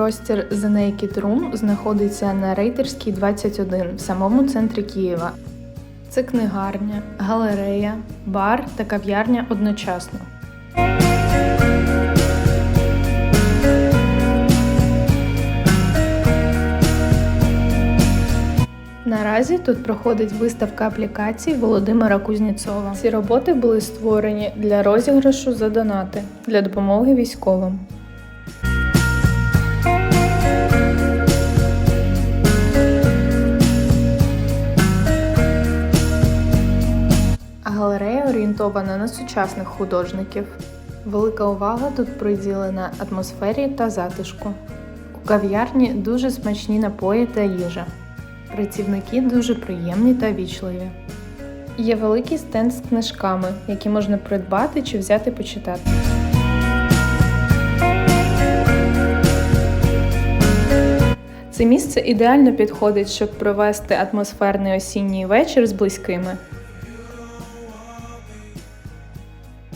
Простір The Naked Room знаходиться на Рейтерській 21 в самому центрі Києва. Це книгарня, галерея, бар та кав'ярня одночасно. Наразі тут проходить виставка аплікацій Володимира Кузнєцова. Ці роботи були створені для розіграшу за донати для допомоги військовим. Галерея орієнтована на сучасних художників. Велика увага тут приділена атмосфері та затишку. У кав'ярні дуже смачні напої та їжа. Працівники дуже приємні та вічливі. Є великий стенд з книжками, які можна придбати чи взяти почитати. Це місце ідеально підходить, щоб провести атмосферний осінній вечір з близькими.